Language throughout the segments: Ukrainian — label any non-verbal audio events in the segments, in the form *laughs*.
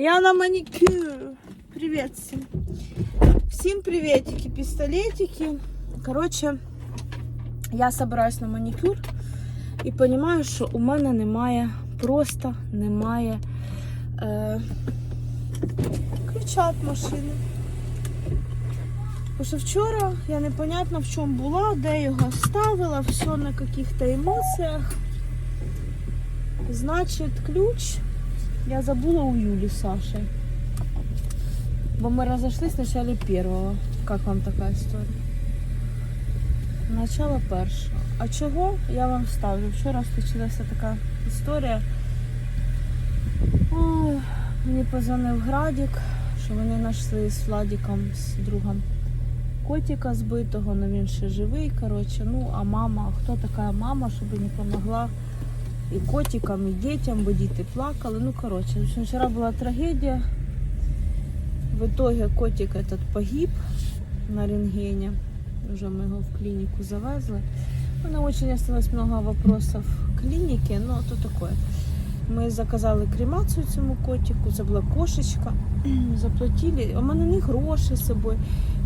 Я на маникюр. Привет всем. Всем приветики, пистолетики. Короче, я собираюсь на маникюр і розумію, що у мене немає, просто немає е, ключа від машини. Тому що вчора я непонятно в чому була, де його ставила, все на каких-то емоціях. Значить, ключ я забула у Юли с. Бо мы разошлись в начале первого. Как вам такая история? Начало першого. А чого? Я вам ставлю. Вчора случилася така історія. Ой, мені позвонив Градік, що вони знайшли з Владіком, з другом котика збитого, але він ще живий. Коротше, ну а мама, хто така мама, щоб не допомогла і котикам, і дітям, бо діти плакали. Ну, коротше, вчора була трагедія. В итоге котик этот погиб на рентгене. Уже мы его в клинику завезли. Ну, нам очень осталось много вопросов к клинике, но то такое. Ми заказали кремацію цьому котику, це була кошечка. *clears throat* Заплатили. У мене не гроші з собою.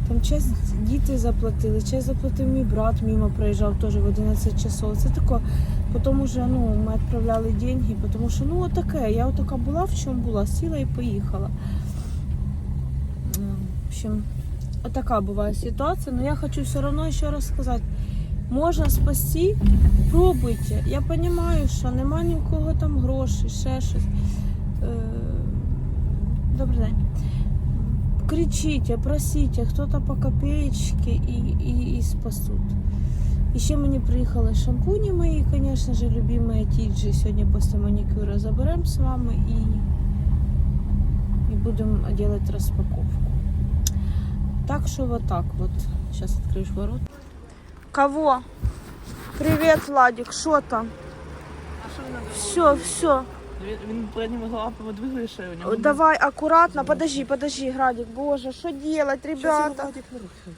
Там часть діти заплатили, часть заплатив мій брат, мимо проїжджав теж в 11 часов. Це таке. Потім уже ну, ми відправляли деньги, тому що ну отаке. Я отака була, в чому була, сіла і поїхала. В общем, отака буває ситуація. Но я хочу все одно ще раз сказати, можна спасти, пробуйте. Я розумію, що немає ні в кого там грошей, ще щось. Е, Добрий день. Кричите, просите, хто-то по копеечке і, і, і спасуть. І ще мені приїхали шампуні мої, звісно ж, любимые Тіджі. Сьогодні після манікюра заберемо з вами і, і будемо робити розпаковку. Так що вот так вот. Сейчас откроешь ворот. Кого? Привет, Владик, що там? А Все, все. Він, він передніми лапами двигає ще у нього. Давай акуратно, подожди, подожди, Градик. Боже, що делать, ребята?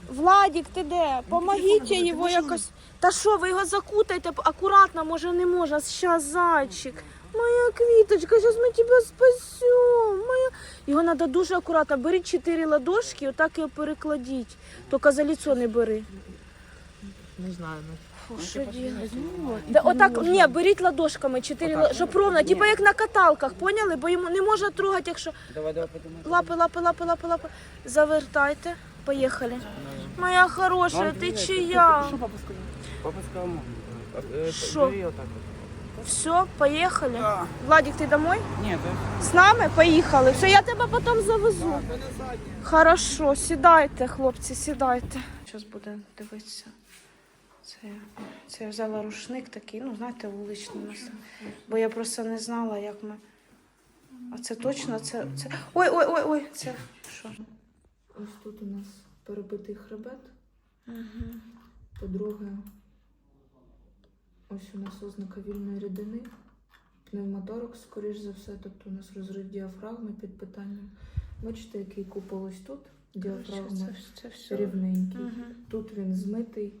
Владик, ти де? Помогіть його якось. Та що, ви його закутайте акуратно, може не може. Щас зайчик. Моя квіточка, зараз ми тебе спасемо. Моя... Його треба дуже акуратно. Беріть чотири ладошки, отак його перекладіть. Тільки за лицо не бери. Не знаю. Ну. Да, отак, ні, беріть ладошками чотири, ла- щоб ровно, типу як на каталках, поняли? Бо йому не можна трогати, якщо Давай, давай, подумай. лапи, лапи, лапи, лапи, лапи. Завертайте. Поїхали. Моя хороша, ти чия? Папа сказав? Папа сказав, е, Що? бери отак от. Все, поїхали. Владик, ти домой? Ні, З нами? Поїхали. Все, я тебе потім завезу. Хорошо, сідайте, хлопці, сідайте. Зараз буде дивитися. Це, це я взяла рушник такий, ну, знаєте, вуличний у нас. Бо я просто не знала, як ми. А це точно це. це... Ой, ой, ой, ой, це що? Ось тут у нас перебитий хребет. Угу. По-друге, ось у нас ознака вільної рідини. Пневмоторакс, скоріш за все, тобто у нас розрив діафрагми під питанням. Бачите, який купол ось тут. Діафрагма це все. рівненький. Угу. Тут він змитий,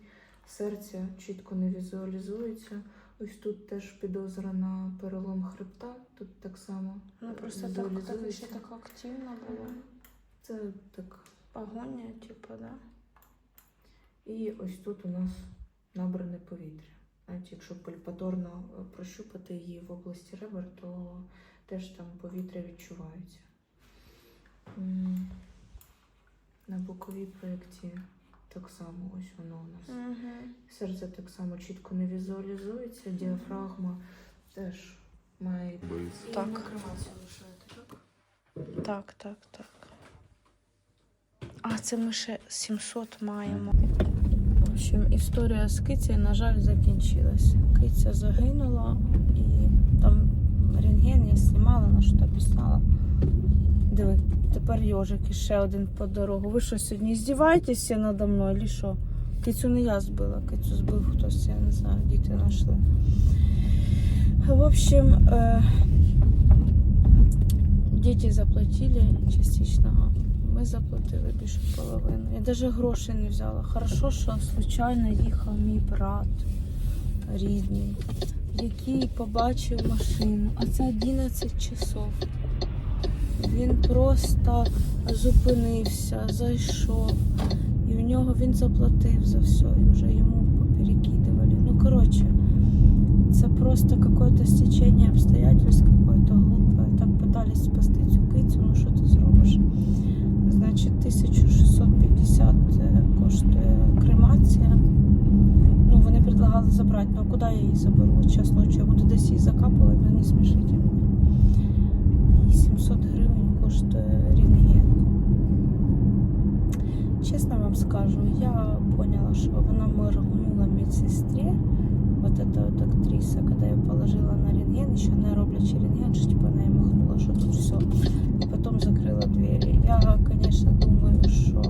серця чітко не візуалізується. Ось тут теж підозра на перелом хребта. Тут так само Ну просто так, так ще так активно було. Це так. Погоня, типу, да? І ось тут у нас набране повітря. Навіть якщо пальпаторно е, прощупати її в області ребер, то теж там повітря відчувається. На боковій проєкції так само ось воно. Серце так само чітко не візуалізується, діафрагма теж має І Так. лишаєте, так? Так, так, так. А, це ми ще 700 маємо. В общем, історія з кицею, на жаль, закінчилася. Киця загинула і там рентген я знімала, на що писала. Диви, тепер йожик і ще один по дорогу. Ви що сьогодні здіваєтеся надо мною, чи що? Кицю не я збила, кицю збив хтось, я не знаю, діти знайшли. В общем, е, діти заплатили частично. Ми заплатили більше половини. Я навіть грошей не взяла. Хорошо, що случайно їхав мій брат рідний, який побачив машину. А це 11 часов. Він просто зупинився, зайшов. У нього він заплатив за все, і вже йому поперекидували. Ну, коротше, це просто какое-то стечение обстоятельств, какое-то глупое. Так пытались спасти цю кицю, ну що ти зробиш? Значить, 1650 е, коштує кремація. Ну, вони предлагали забрати, ну а куди я її заберу? Час ночі я буду десь її закапувати, ну не смішите мене. І 700 гривень коштує рентген. Чесно вам скажу, я поняла, що вона моргнула медсестрі. Вот эта вот актриса, когда я положила на рентген, еще не роблячи рентген, що типа она и махнула, що тут все. І потім закрила двері. Я, конечно, думаю, що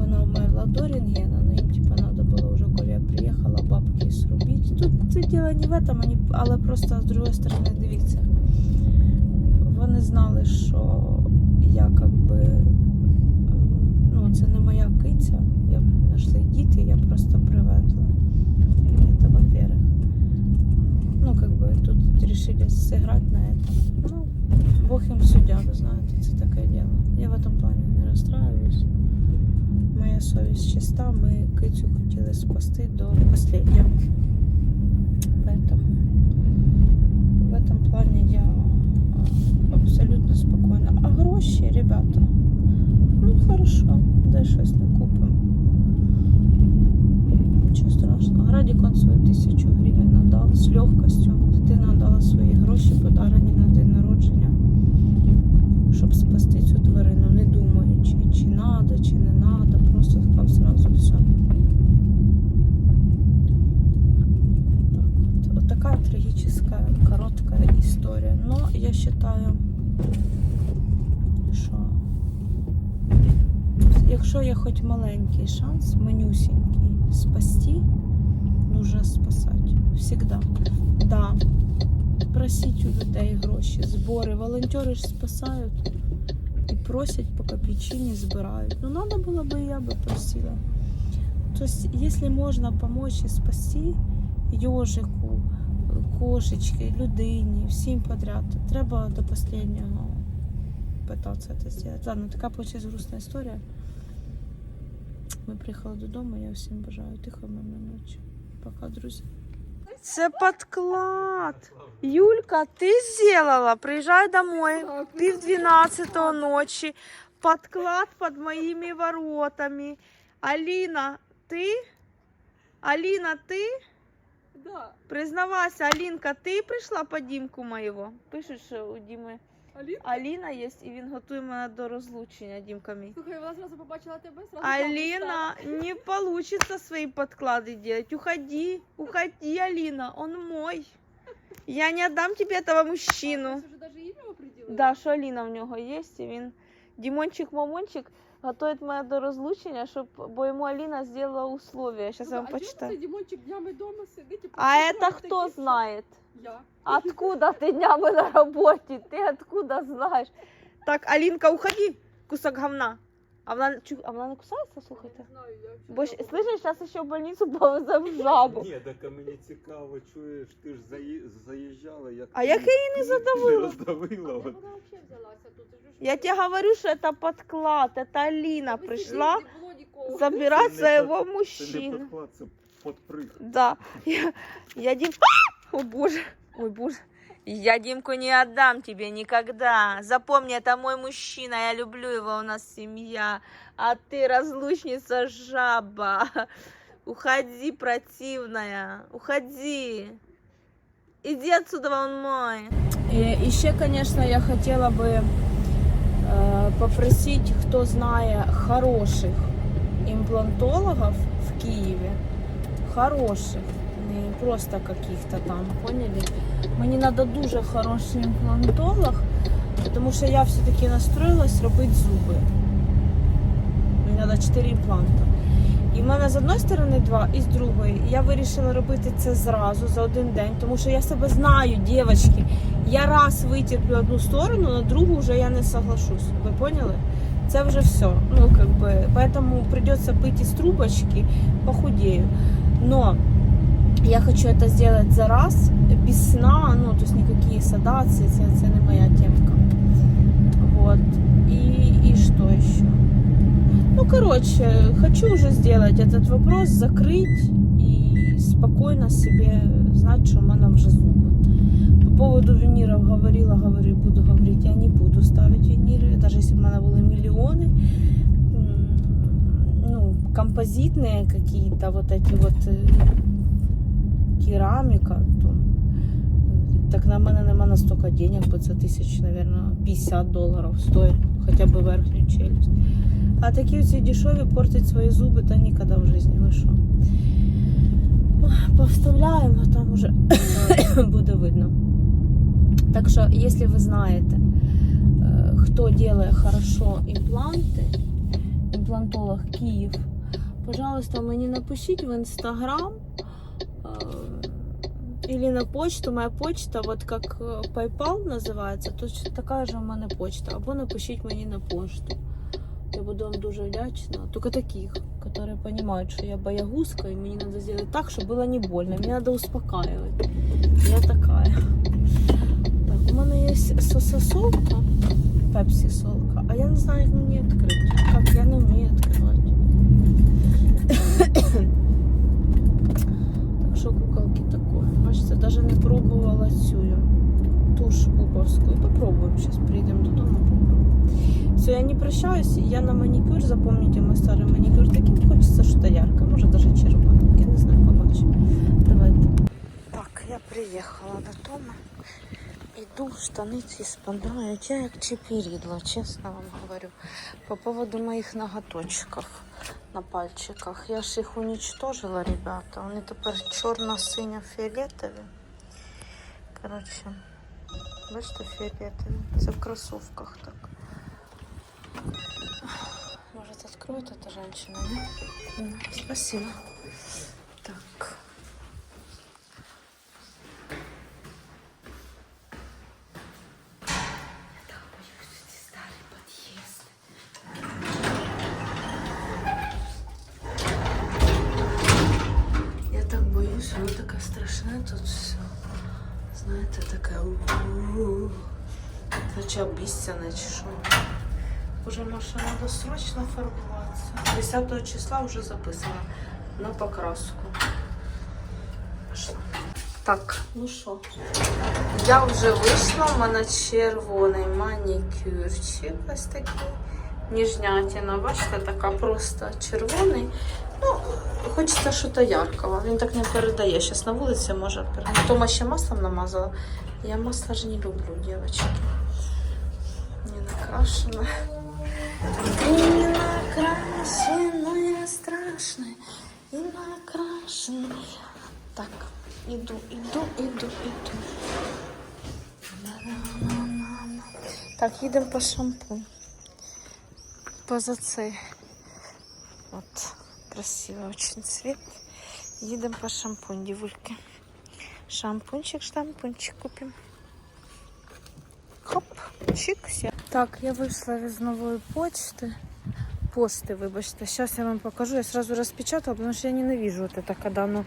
вона вмерла до рентгена, но їм типа надо було вже, коли я приїхала, бабки зробити. Тут це діло не в этом, але просто з другої сторони дивіться. Вони знали, що я как це не моя киця. Я знайшли діти, я просто привезла. Это во-первых. Ну, как бы тут решили сыграть на этом. Ну, Бог им судья, вы знаете, это такое дело. Я в этом плане не расстраиваюсь. Моя совість чиста, ми кицю хотіли спасти до последнього. Поэтому в этом плане я абсолютно спокійна. А гроші, ребята, ну де щось не купимо. Нічого страшного. Градікон свою тисячу гривень надав з легкістю. Дитина дала свої гроші, подарені на день народження, щоб спасти цю тварину, не думаючи, чи надо, чи не надо. Просто сказав зразу все. Так от. От така трагічна, коротка історія. Но я вважаю, що якщо є хоч маленький шанс, манюсенький, спасти, нужно спасати. Всегда. Да. Просіть у людей гроші, збори. Волонтери ж спасають і просять по копійчині, збирають. Ну, надо було би, я би просила. Тобто, якщо можна допомогти спасти йожику, кошечки, людині, всім подряд, треба до останнього питатися це зробити. Ладно, така получилась грустна історія. Ми приїхали додому, я всім бажаю тихої мирної ночі. Пока, друзі. Це подклад. Юлька, ти зробила. Приїжджай домой. Пів двенадцатого ночі. Подклад під моїми воротами. Аліна, ти? Аліна, ти? Да, Признавайся, Алінка, ти прийшла по Дімку моєго? Пишеш, що у Діми Алін. Аліна є, і він готує мене до розлучення, Дімка мій. Слухай, вона зразу побачила тебе, зразу Алина, не получится свои подклады делать. Уходи, уходи, Алина, он мой. Я не отдам тебе этого мужчину. Ти вже навіть ім'я оприділила? Да, що Аліна в нього є, і він Дімончик Мамончик готує мене до розлучення, щоб, бо йому Аліна зробила условия. Сейчас я вам Слухай, а чого почитаю. цей Дімончик днями дома сидить і А просто это робить кто такі- знает? Я. Откуда ты днями на работе? Ты откуда знаешь? Так, Алинка, уходи, кусок говна. А вона, чу- а вона не кусається, слухайте? Не знаю, я взагалі Бо ж, не слышиш, зараз ще в больницю повеземо жабу. Ні, так а мені цікаво, чуєш, ти ж заї- заїжджала, як А ти- як я її не ти задавила? *laughs* Не роздавила. Де от. вона взагалі взялася тут? Ти ж Я тебе говорю, що це подклад, це Аліна ви прийшла сидіть, не було нікого. забирати Це не своєго Це не мужчину. подклад, це подприг. Да. *laughs* Я, я Дим... А! О боже, ой боже. Я Димку не отдам тебе никогда. Запомни, это мой мужчина, я люблю его, у нас семья. А ты разлучница жаба. Уходи, противная, уходи. Иди отсюда, он мой. І, і ще, звісно, я хотіла би е, попросити, хто знає хороших імплантологів в Києві. Хороших, не просто каких-то там, поняли? Мені треба дуже хороший імплантолог, тому що я все-таки настроїлась робити зуби. Мені треба 4 імпланти. І в мене з одної сторони два, і з другої. Я вирішила робити це зразу за один день, тому що я себе знаю, дівчатки. Я раз витерплю одну сторону, на другу вже я не соглашусь. Ви поняли? Це вже все. Ну, как бы, поэтому придется пить трубочки, похудею. Но Я хочу это сделать за раз, без сна, ну, то есть никакие седации, це, це не моя темка. Вот. И, и что еще? Ну, короче, хочу уже сделать этот вопрос, закрыть и спокойно себе знать, что у меня уже зубы. По поводу виниров говорила, говорю, буду говорить, я не буду ставить виниры, даже если бы у меня были миллионы. М, Ну, композитные какие-то вот эти вот керамика, то е, так на мене нема настільки денег, бо це тисяч, мабуть, 50 доларів стоїть, хоча б верхню челюсть. А такі оці дешеві портять свої зуби та ніколи в житті ви що. Повставляємо, там уже *coughs* буде видно. Так що, якщо ви знаєте, е, хто робить хорошо імпланти, імплантолог Київ, пожалуйста, мені напишіть в інстаграм или на почту. Моя почта, вот как э, PayPal називається, точно така ж у мене почта. Або напишіть мені на пошту. Я буду вам дуже вдячна. Только таких, которые понимают, что я боягузка, и мне надо сделать так, чтобы было не больно. Мне надо успокаивать. Я такая. Так, у мене є сососолка, пепсі солка, а я не знаю, як мені відкрити. Как я не вмію Даже не пробувала цю туш пуповську. Попробуємо зараз, прийдемо додому. Все, я не прощаюсь, я на маникюр, запомните мой старый манікюр, таким хочется что-то яркое, может даже червоне, я не знаю, побачу. Давайте. Так, я приехала додому. Иду, штаны ці спадають, я як чепірідла, чесно вам говорю. По поводу моїх ноготочків на пальчиках. Я ж їх уничтожила, ребята. Вони тепер чорно-синьо-фіолетові. Коротше, бачите, фіолетові. Це в кросовках так. Может, откроет эта женщина, нет? М, Спасибо. Так. страшне тут все. Знаєте, таке. у-у-у. Наче обіцяне чи що. Уже Маша, надо срочно фарбуватися. 10 числа вже записано на покраску. Пошла. Так, ну що, я вже вийшла, у мене червоний манікюрчик ось такий. Ніжнятина, бачите, така просто червоний. Ну, хочеться щось яркого. Він так не передає. Зараз на вулиці може передати. Тома ще маслом намазала. Я масло ж не люблю, дівчатки. Не накрашена. Не накрашенная, страшная и накрашенная. Так, иду, иду, иду, иду. Так, едем по шампунь. Поза цей. Вот, красивый очень цвет. Едем по шампунь, девульки. Шампунчик, штампунчик купим. Хоп, чик, все. Так, я вийшла з нової почти. Пости, вибачте. Зараз я вам покажу. Я сразу распечатала, потому что я ненавижу вот это, когда оно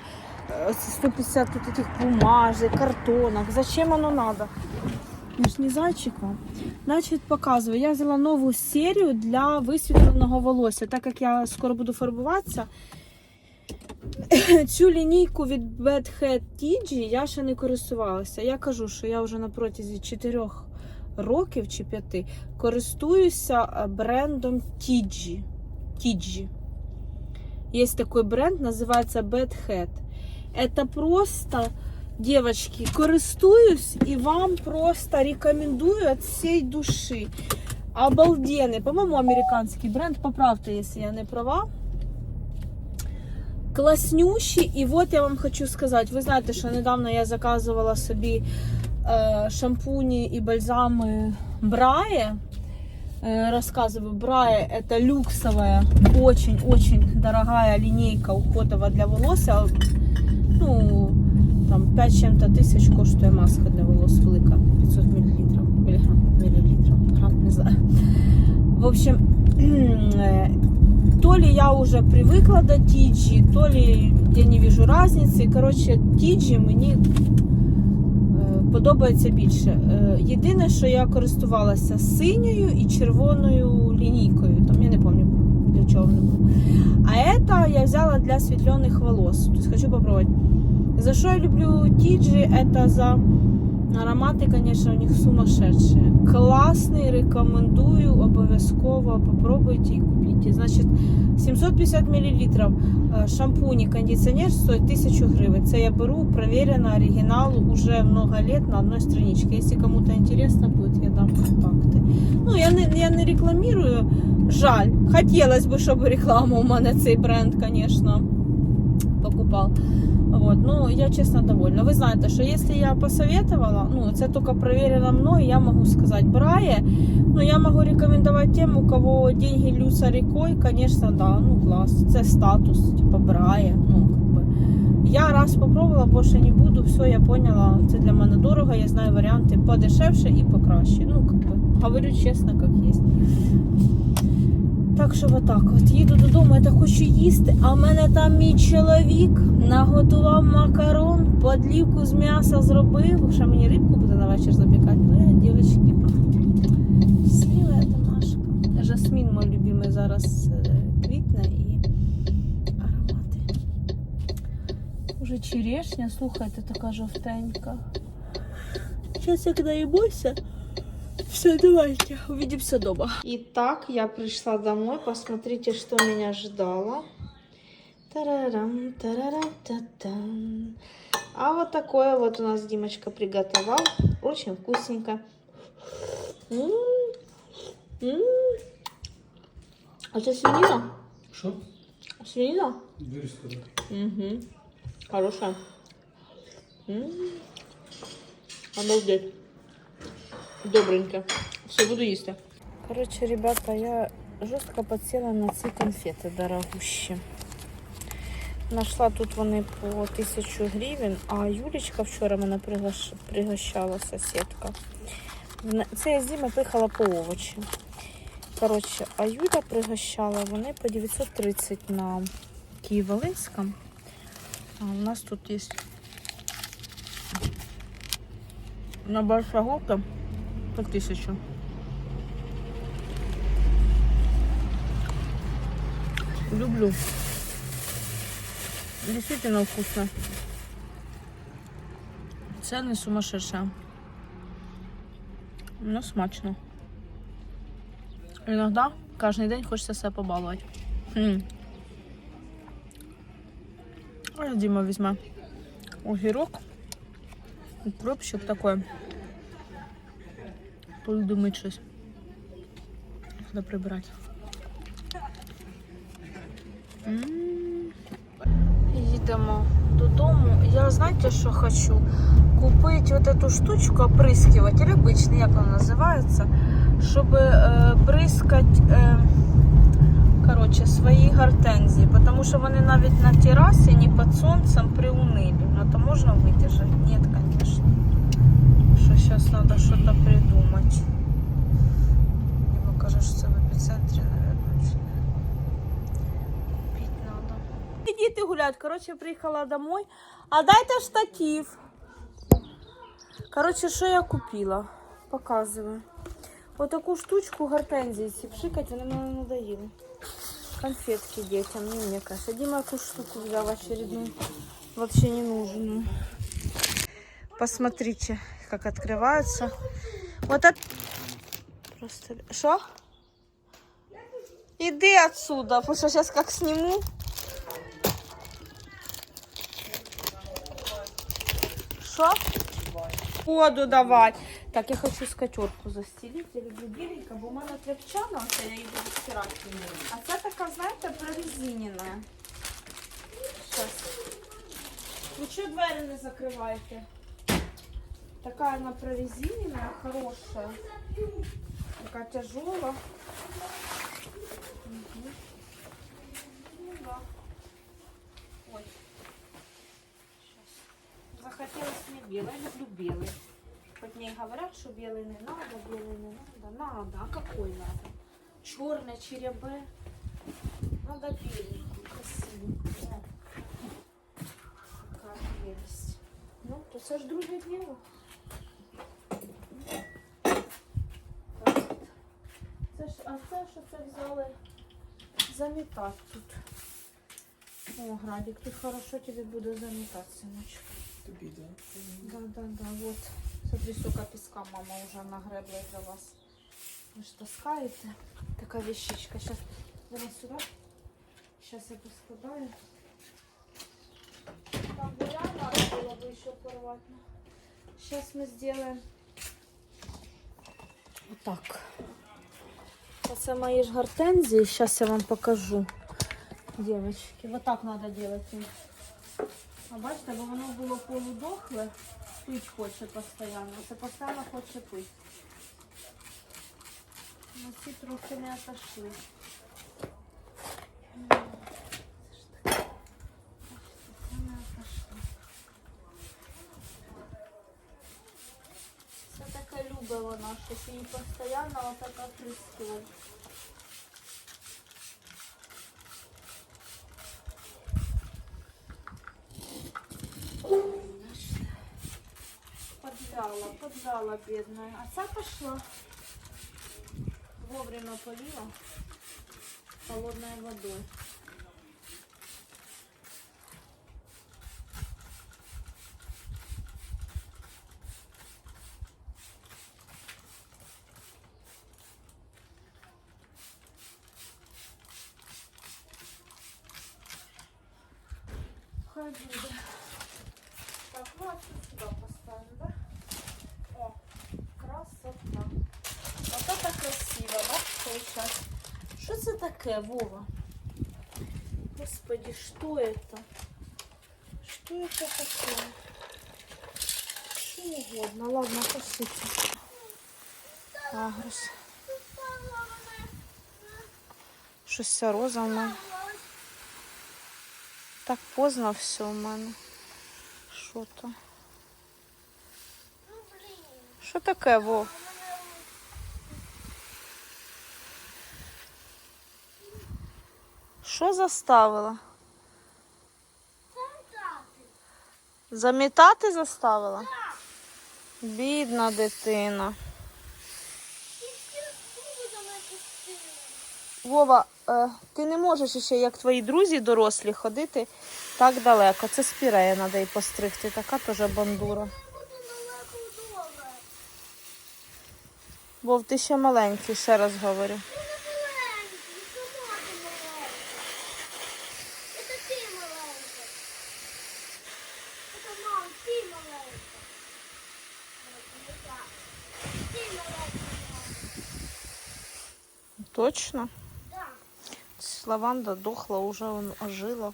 э, 150 тут этих бумажек, картонок. Зачем оно надо? Я ж зайчик вам. Значить, показую. Я взяла нову серію для висвітленого волосся. Так як я скоро буду фарбуватися, *coughs* цю лінійку від Bad Head TG я ще не користувалася. Я кажу, що я вже на протязі 4 років чи 5 користуюся е, брендом TG. TG. Є такий бренд, називається Bad Head. Это просто, девочки, користуюсь и вам просто рекомендую от всей души. Обалденный, по-моему, американский бренд. Поправьте, если я не права. Класнющий. І от я вам хочу сказати, ви знаєте, що недавно я заказувала собі е, шампуні і бальзами Брае. Э, рассказываю, Брае это люксовая, очень-очень дорогая линейка уходовая для волос. А, Ну, там 5 чем-то тисяч коштує маска для волос велика. 500 мл. Міліграм, мілілітрів, грам, не знаю. В общем, *clears throat* е, то ли я уже привыкла до Тиджи, то ли я не вижу разницы. Коротше, Тиджи мені е, подобається більше. Е, Єдине, що я користувалася синьою і червоною лінійкою. Там я не пам'ятаю для чого вони були. А это я взяла для світлених волос. Тобто хочу попробовать. За що я люблю Тиджи? Это за аромати, конечно, у них сумасшедшие. Классный, рекомендую, обов'язково попробуйте и купите. Значит, 750 мл шампунь і кондиціонер стоїть 1000 гривень. Це я беру проверено оригінал уже много лет на одной страничке. Если кому-то интересно будет, я дам контакти. Ну, я не, я не рекламирую. Жаль. Хотілося б, щоб реклама у мене цей бренд, конечно, покупал. Вот, ну, я честно довольна. Вы знаете, что если я посоветовала, ну, это только проверено мной, я могу сказать, Брае, но я могу рекомендовать тем, у кого деньги льются рекой, конечно, да, ну, класс, это статус, типа, Брае, ну, как бы. Я раз попробовала, больше не буду, все, я поняла, це для мене дорого, я знаю варіанти подешевше і покраще, ну, как бы, говорю чесно, як є. Так що отак от їду додому, я так хочу їсти. А в мене там мій чоловік наготував макарон, подлівку з м'яса зробив. Ще мені рибку буде на вечір запікати. Ну я, дівчатки, сіла домашка. Жасмін мій любимий зараз е, квітне і аромати. Уже черешня, слухайте, така жовтенька. Зараз як наїмося. Все, давайте, увидимся дома. Итак, я пришла домой. Посмотрите, что меня ждало. Тарарам, тарарам, та-там. А вот такое вот у нас Димочка приготовил. Очень вкусненько. М, м. А это свинина? Що? Свинина? Вирізка, Угу. Хорошая. М. Обалдеть. Добренько. Все, буду їсти. Коротше, ребята, я жорстко підсіла на ці конфети дорогущі. Нашла тут вони по 1000 гривень, а Юлічка вчора мене пригощ... пригощала сусідка. Це я з Діми поїхала по овочі. Коротше, а Юля пригощала вони по 930 на Києво-Волинському. А у нас тут є на Большогорка по 1000. Люблю. Действительно вкусно. Цены сумасшедшие. Но смачно. Иногда каждый день хочется себя побаловать. М. А Дима візьме огірок. Укропчик такой. Придумать щось. Треба прибирати. М. Їдемо додому. Я знаєте, що хочу? Купити вот эту штучку, оприскиватель обичний, як він називається, щоб е, бризкати е, коротше, свої гортензії, тому що вони навіть на терасі, не під сонцем приунилі. Ну то можна видержати? Ні, звісно. Що зараз треба щось придумати. Дима каже, що це в епіцентрі, мабуть. Купити треба. Діти гуляють. Коротше, приїхала домой. А дайте штатив. Коротше, що я купила? Показую. Отаку штучку гортензії ці пшикать, вони мене надоїли. Конфетки детям, не мне кажется. Дима какую штуку взял очередную, вообще не нужную. Посмотрите, как открываются. Вот это... Просто... Что? Иди отсюда, потому что сейчас как сниму. Что? Воду давать. Так, я хочу скатерку застелити. Я люблю біленька, бо в мене тряпчана, це я її буду стирати. А це така, знаєте, прорезинена. Щас. Ви чого двері не закриваєте? Така вона прорезинена, хороша. Така тяжела. Мгм. Ну да. Ой. Щас. Захотелось мне белый, я люблю белый. Хоть мне и говорят, что белый не надо, белый не надо. Надо, а какой надо? Черный черебе. надо беленькую, красивенькую. О. Какая прелесть. Ну, то це ж друге діло. Це ж, а це що це взяли замітати тут. О, Градик, тут хорошо тебе буде замітати, синочок. Тобі, да? Да, да, да, вот. Смотри, сколько песка мама уже нагребла за вас. Вы же таскаете. Такая вещичка. Сейчас, давай сюда. Сейчас я поскладаю. Там гуля надо было бы еще порвать. Сейчас мы сделаем вот так. Это мої ж гортензии. Сейчас я вам покажу. Девочки, вот так надо делать. А бачите, бо воно було полудохле, пить хоче постійно. Це постійно хоче пить. Ці трохи не отошли. М, це ж таке. Бачите, це не отошли. Це таке любить вона, що її постійно отака прискула. Поджала, поджала бедная. А ця пошла. Вовремя полила холодной водой. буде. Так, ну а цю сюда поставим, да? О, красота. Вот это красиво, да, сейчас. Что это такое, Вова? Господи, что это? Что это такое? Что угодно. Ладно, пошите. Агрос. Щось ця роза в мене. Так поздно все у мене. Що то? Що таке, Вов? Що заставила? Замітати заставила? Бідна дитина. Вова, е, ти не можеш ще, як твої друзі дорослі, ходити так далеко. Це спірея треба і постригти, така теж бандура. Вов, ти ще маленький, ще раз говорю. Точно? Лаванда дохла, уже он ожила.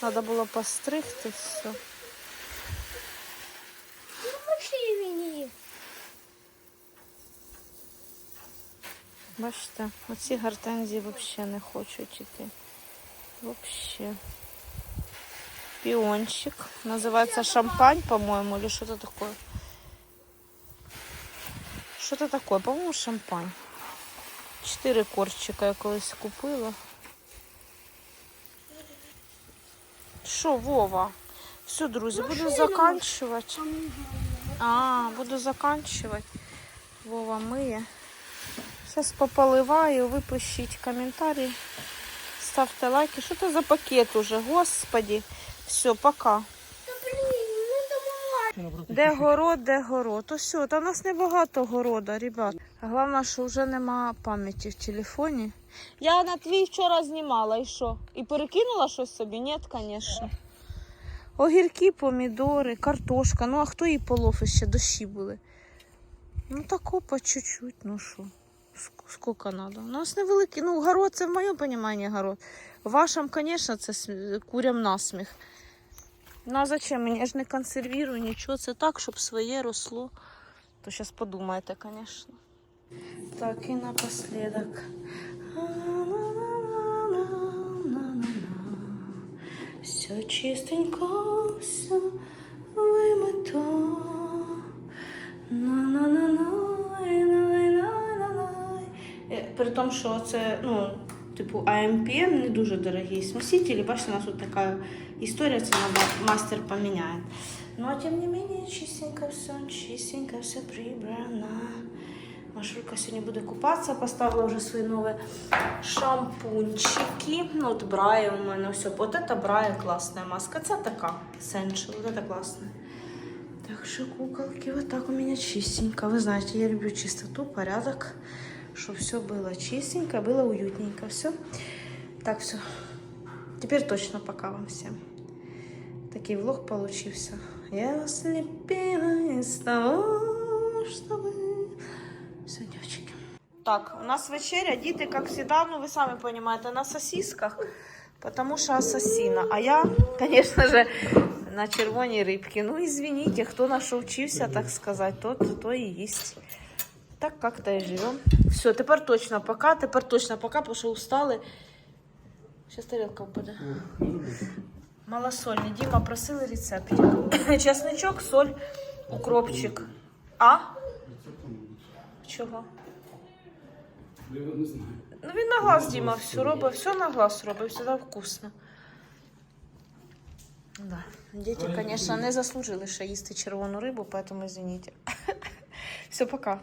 Надо было постригти все. Бачите, оці гортензії взагалі не хочуть іти. Вообще. Пиончик. Называется шампань, по-моему, или что-то такое. Что-то такое, по-моему, шампань. Чотири корчика я колись купила. Що, Вова? Все, друзі, буду заканчувати. А, буду заканчувати. Вова миє. Зараз пополиваю, ви пишіть коментарі. Ставте лайки. Що це за пакет уже? Господі. Все, пока. Де город, де город. То все, та в нас небагато города, ребят. Головне, що вже нема пам'яті в телефоні. Я на твій вчора знімала і що? І перекинула щось собі? Ні, звісно. Огірки, помідори, картошка. Ну а хто її полов ще дощі були? Ну тако по чуть-чуть, ну що. Ск- Скільки треба? У нас невеликий, ну город це в моєму розумінні город. В вашому, звісно, це курям насміх. Ну а зачем? Мені ж не консервірую нічого. Це так, щоб своє росло. То зараз подумайте, звісно. Так, і напоследок. Все чистенько, все вимито. Е, При тому, що це, ну, Типу АМП не дуже дорогі смесителі. Бачите, у нас тут така історія, це треба мастер поміняє. Ну, а тем не менее, чистенько все, чистенько все прибрано. Машулька сьогодні буде купатися, поставила вже свої нові шампунчики. Ну, от Брая у мене все. Вот это Брая класна маска. Це така Essential, вот это класна. Так что, куколки, вот так у меня чистенько. Вы знаете, я люблю чистоту, порядок, чтобы все было чистенько, было уютненько. Все. Так, все. Теперь точно пока вам всем. Такий влог получился. Я вас любила из того, что вы... Все, девочки. Так, у нас вечеря, діти, як завжди, ну ви самі розумієте, на сосисках, тому що асасіна. А я, звісно же, на червоній рибці. Ну, извините, хто на що вчився, так сказати, тот, то і їсть. Так як-то і живемо. Все, тепер точно пока, тепер точно пока, тому що устали. Зараз тарілка впаде. Малосольний. Діма просили рецептик. *coughs* Чесничок, соль, укропчик. А? Чого? Ну він на глаз, Діма, все робить, все на глаз робить, всегда вкусно. Да. Діти, звісно, не заслужили ще їсти червону рибу, поэтому извините. *laughs* Все, пока.